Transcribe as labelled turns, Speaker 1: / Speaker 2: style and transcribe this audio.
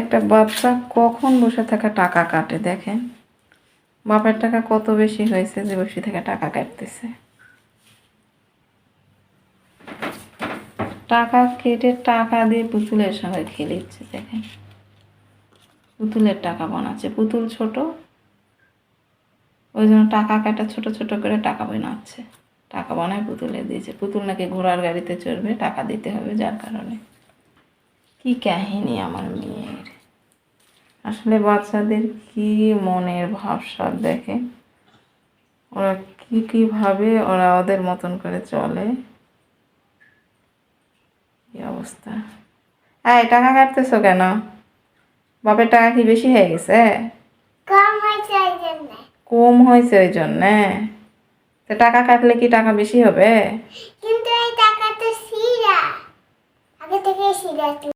Speaker 1: একটা বাচ্চা কখন বসে থাকা টাকা কাটে দেখেন? বাপের টাকা কত বেশি হয়েছে যে বসে থেকে টাকা কাটতেছে? টাকা কেটে টাকা দিয়ে পুতুলের সঙ্গে খেলিচ্ছে, দেখেন। পুতুলের টাকা বানাচ্ছে। পুতুল ছোট, ওই জন্য টাকা কাটা ছোট ছোট করে টাকা বানাচ্ছে। টাকা বানায় পুতুলে দিয়েছে। পুতুল নাকি ঘোড়ার গাড়িতে চড়বে, টাকা দিতে হবে যার কারণে। কি কাহিনী আমার মেয়ের? আসলে বাচ্চাদের কি মনের ভাবসাব দেখে? ওরা কি কি ভাবে ওরা ওদের মতন করে চলে? কি অবস্থা? এই টাকা কাটতেছো কেন? বাপের টাকা কি বেশি হয়ে গেছে?
Speaker 2: কম হয়েছে ওই
Speaker 1: কম হয়েছে ওই জন্যে? তো টাকা কাটলে কি টাকা বেশি হবে?
Speaker 2: কিন্তু এই টাকা তো সিরা। আগে থেকে সিরা।